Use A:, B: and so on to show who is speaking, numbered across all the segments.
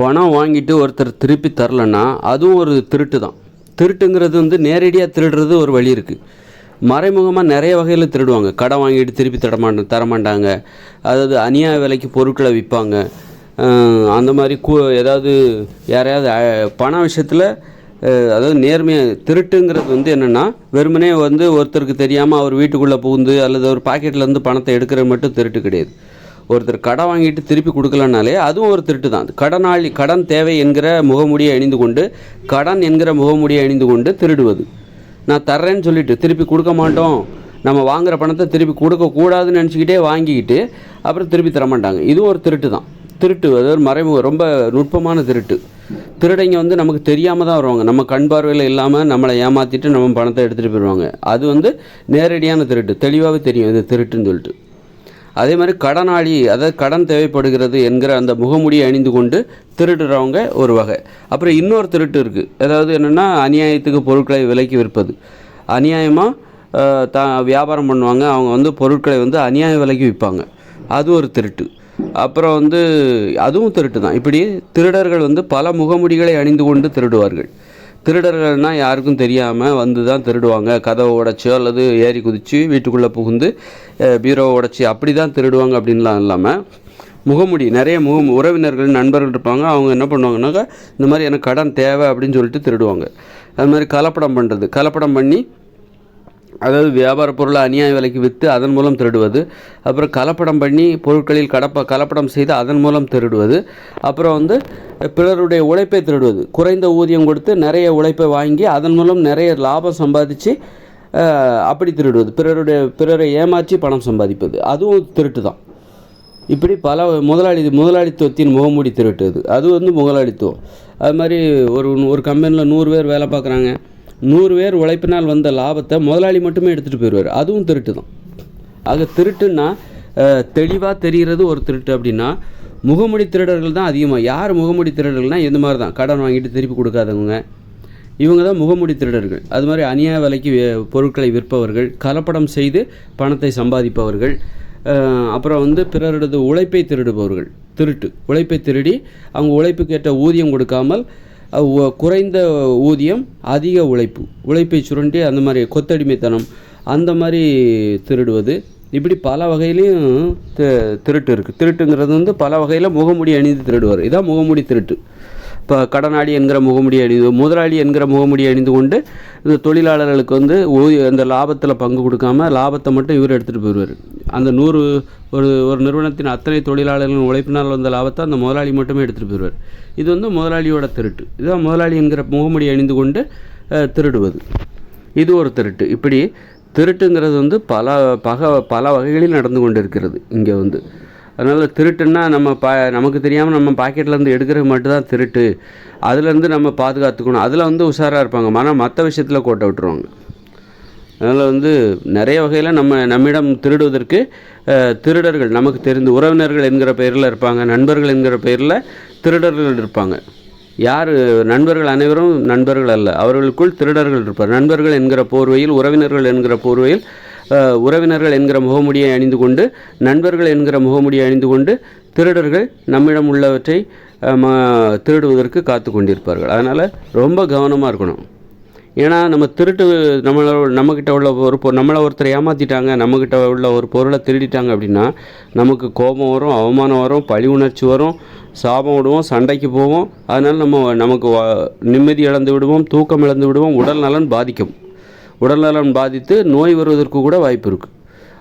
A: பணம் வாங்கிட்டு ஒருத்தர் திருப்பி தரலன்னா அதுவும் ஒரு திருட்டு தான். திருட்டுங்கிறது வந்து நேரடியாக திருடுறது ஒரு வழி இருக்குது மறைமுகமாக நிறைய வகையில் திருடுவாங்க. கடன் வாங்கிட்டு திருப்பி தரமாட்ட தரமாட்டாங்க அதாவது அநியாய விலைக்கு பொருட்களை விற்பாங்க. அந்த மாதிரி கூ ஏதாவது யாரையாவது பண விஷயத்தில் அதாவது நேர்மையாக திருட்டுங்கிறது வந்து என்னென்னா வெறுமனே வந்து ஒருத்தருக்கு தெரியாமல் அவர் வீட்டுக்குள்ளே புகுந்து அல்லது ஒரு பாக்கெட்லேருந்து பணத்தை எடுக்கிறது மட்டும் திருட்டு கிடையாது. ஒருத்தர் கடன் வாங்கிட்டு திருப்பி கொடுக்கலனாலே அதுவும் ஒரு திருட்டு தான் கடனாளி கடன் தேவை என்கிற முகமூடியை அணிந்து கொண்டு கடன் என்கிற முகமூடியை அணிந்து கொண்டு திருடுவது. நான் தர்றேன்னு சொல்லிட்டு திருப்பி கொடுக்க மாட்டோம். நம்ம வாங்குற பணத்தை திருப்பி கொடுக்கக்கூடாதுன்னு நினச்சிக்கிட்டே வாங்கிக்கிட்டு அப்புறம் திருப்பி தர மாட்டாங்க இதுவும் ஒரு திருட்டு தான் திருட்டு அது ஒரு மறைமுக ரொம்ப நுட்பமான திருட்டு. திருடைங்க வந்து நமக்கு தெரியாமல் தான் வருவாங்க. நம்ம கண் பார்வையில் இல்லாமல் நம்மளை ஏமாற்றிட்டு நம்ம பணத்தை எடுத்துகிட்டு போயிடுவாங்க. அது வந்து நேரடியான திருட்டு. தெளிவாகவே தெரியும் இது திருட்டுன்னு சொல்லிட்டு. அதே மாதிரி கடனாளி அதாவது கடன் தேவைப்படுகிறது என்கிற அந்த முகமுடியை அணிந்து கொண்டு திருடுறவங்க ஒரு வகை. அப்புறம் இன்னொரு திருட்டு இருக்குது அதாவது என்னென்னா அநியாயத்துக்கு பொருட்களை விலைக்கு விற்பது. அநியாயமாக த வியாபாரம் பண்ணுவாங்க. அவங்க வந்து பொருட்களை வந்து அநியாய விலைக்கு விற்பாங்க. அது ஒரு திருட்டு. அப்புறம் வந்து அதுவும் திருட்டு தான். இப்படி திருடர்கள் வந்து பல முகமுடிகளை அணிந்து கொண்டு திருடுவார்கள். திருடர்கள்னால் யாருக்கும் தெரியாமல் வந்து தான் திருடுவாங்க. கதவை உடைச்சோ அல்லது ஏறி குதித்து வீட்டுக்குள்ளே புகுந்து பீரோவை உடைச்சி அப்படி தான் திருடுவாங்க அப்படின்லாம் இல்லாமல் முகமுடி நிறைய முக உறவினர்கள் நண்பர்கள் இருப்பாங்க. அவங்க என்ன பண்ணுவாங்கன்னாக்கா இந்த மாதிரி எனக்கு கடன் தேவை அப்படின்னு சொல்லிட்டு திருடுவாங்க. அது மாதிரி கலப்படம் பண்ணுறது கலப்படம் பண்ணி அதாவது வியாபார பொருளை அநியாய விலைக்கு விற்று அதன் மூலம் திருடுவது அப்புறம் கலப்படம் பண்ணி பொருட்களில் கடப்ப கலப்படம் செய்து அதன் மூலம் திருடுவது அப்புறம் வந்து பிறருடைய உழைப்பை திருடுவது. குறைந்த ஊதியம் கொடுத்து நிறைய உழைப்பை வாங்கி அதன் மூலம் நிறைய லாபம் சம்பாதிச்சு அப்படி திருடுவது. பிறருடைய பிறரை ஏமாற்றி பணம் சம்பாதிப்பது. அதுவும் திருட்டு தான் இப்படி பல முதலாளி முதலாளித்துவத்தின் முகமூடி திருட்டுது. அது வந்து முதலாளித்துவம். அது மாதிரி ஒரு ஒரு கம்பெனியில் நூறு பேர் வேலை பார்க்குறாங்க. நூறு பேர் உழைப்பினால் வந்த லாபத்தை முதலாளி மட்டுமே எடுத்துகிட்டு போயிடுவார். அதுவும் திருட்டு தான். ஆக திருட்டுன்னா தெளிவாக தெரிகிறது ஒரு திருட்டு அப்படின்னா முகமூடி திருடர்கள் தான் அதிகமாக யார் முகமூடி திருடர்கள்னால் இந்த மாதிரி தான் கடன் வாங்கிட்டு திருப்பி கொடுக்காதவங்க. இவங்க தான் முகமூடி திருடர்கள். அது மாதிரி அநியாய விலைக்கு பொருட்களை விற்பவர்கள் கலப்படம் செய்து பணத்தை சம்பாதிப்பவர்கள் அப்புறம் வந்து பிறரது உழைப்பை திருடுபவர்கள். திருட்டு. உழைப்பை திருடி அவங்க உழைப்புக்கேற்ற ஊதியம் கொடுக்காமல் குறைந்த ஊதியம் அதிக உழைப்பு. உழைப்பை சுரண்டி அந்த மாதிரி கொத்தடிமைத்தனம் அந்த மாதிரி திருடுவது. இப்படி பல வகையிலையும் திருட்டு இருக்குது திருட்டுங்கிறது வந்து பல வகையில் முகமூடி அணிந்து திருடுவார். இதான் முகமூடி திருட்டு. இப்போ கடனாளி என்கிற முகமுடி அணிந்து முதலாளி என்கிற முகமுடி அணிந்து கொண்டு இந்த தொழிலாளர்களுக்கு வந்து ஊதிய அந்த லாபத்தில் பங்கு கொடுக்காம லாபத்தை மட்டும் இவர் எடுத்துகிட்டு போயிடுவார் அந்த நூறு ஒரு ஒரு நிறுவனத்தின் அத்தனை தொழிலாளர்களின் உழைப்பினால் வந்த லாபத்தை அந்த முதலாளி மட்டுமே எடுத்துகிட்டு போயிடுவார் இது வந்து முதலாளியோட திருட்டு. இதுதான் முதலாளி என்கிற முகமுடி அணிந்து கொண்டு திருடுவது. இது ஒரு திருட்டு. இப்படி திருட்டுங்கிறது வந்து பல பக பல வகைகளில் நடந்து கொண்டு இருக்கிறது இங்கே வந்து. அதனால் திருட்டுன்னா நம்ம பா நமக்கு தெரியாமல் நம்ம பாக்கெட்லேருந்து எடுக்கிறது மட்டும்தான் திருட்டு. அதுலேருந்து நம்ம பாதுகாத்துக்கணும். அதில் வந்து உஷாராக இருப்பாங்க. ஆனால் மற்ற விஷயத்தில் கோட்டை விட்டுருவாங்க. அதனால் வந்து நிறைய வகையில் நம்ம நம்மிடம் திருடுவதற்கு திருடர்கள் நமக்கு தெரிந்து உறவினர்கள் என்கிற பெயரில் இருப்பாங்க. நண்பர்கள் என்கிற பெயரில் திருடர்கள் இருப்பாங்க. யார் நண்பர்கள் அனைவரும் நண்பர்கள் அல்ல. அவர்களுக்குள் திருடர்கள் இருப்பார். நண்பர்கள் என்கிற போர்வையில் உறவினர்கள் என்கிற போர்வையில் உறவினர்கள் என்கிற முகமுடியை அணிந்து கொண்டு நண்பர்கள் என்கிற முகமுடியை அணிந்து கொண்டு திருடர்கள் நம்மிடம் உள்ளவற்றை திருடுவதற்கு காத்து கொண்டிருப்பார்கள். அதனால் ரொம்ப கவனமாக இருக்கணும். ஏன்னா நம்ம திருட்டு நம்மளோட நம்மக்கிட்ட உள்ள ஒரு பொ நம்மளை ஒருத்தர் ஏமாற்றிட்டாங்க நம்மக்கிட்ட உள்ள ஒரு பொருளை திருடிட்டாங்க அப்படின்னா நமக்கு கோபம் வரும் அவமானம் வரும் பழி உணர்ச்சி வரும் சாபம் விடுவோம் சண்டைக்கு போவோம். அதனால் நம்ம நமக்கு நிம்மதி இழந்து விடுவோம் தூக்கம் இழந்து விடுவோம் உடல் நலன் பாதிக்கும். உடல்நலம் பாதித்து நோய் வருவதற்கு கூட வாய்ப்பு இருக்குது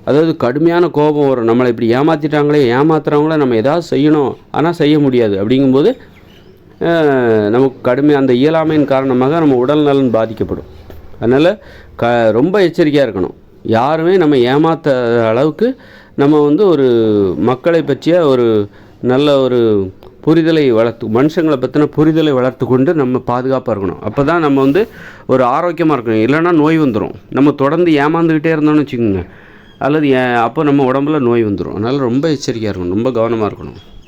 A: அதாவது கடுமையான கோபம் வரும். நம்மளை இப்படி ஏமாற்றிட்டாங்களே ஏமாத்துறவங்கள நம்ம ஏதாவது செய்யணும். ஆனால் செய்ய முடியாது. அப்படிங்கும்போது நமக்கு கடுமை அந்த இயலாமையின் காரணமாக நம்ம உடல் நலன் பாதிக்கப்படும். அதனால் க ரொம்ப எச்சரிக்கையாக இருக்கணும். யாருமே நம்ம ஏமாத்த அளவுக்கு நம்ம வந்து ஒரு மக்களை பற்றிய ஒரு நல்ல ஒரு புரிதலை வளர்த்து மனுஷங்களை பற்றின புரிதலை வளர்த்து கொண்டு நம்ம பாதுகாப்பாக இருக்கணும். அப்போ தான் நம்ம வந்து ஒரு ஆரோக்கியமாக இருக்கணும். இல்லைன்னா நோய் வந்துடும் நம்ம தொடர்ந்து ஏமாந்துக்கிட்டே இருந்தோம்னு வச்சுக்கோங்க. அல்லது ஏ- அப்போ நம்ம உடம்புல நோய் வந்துடும் அதனால் ரொம்ப எச்சரிக்கையாக இருக்கணும். ரொம்ப கவனமாக இருக்கணும்.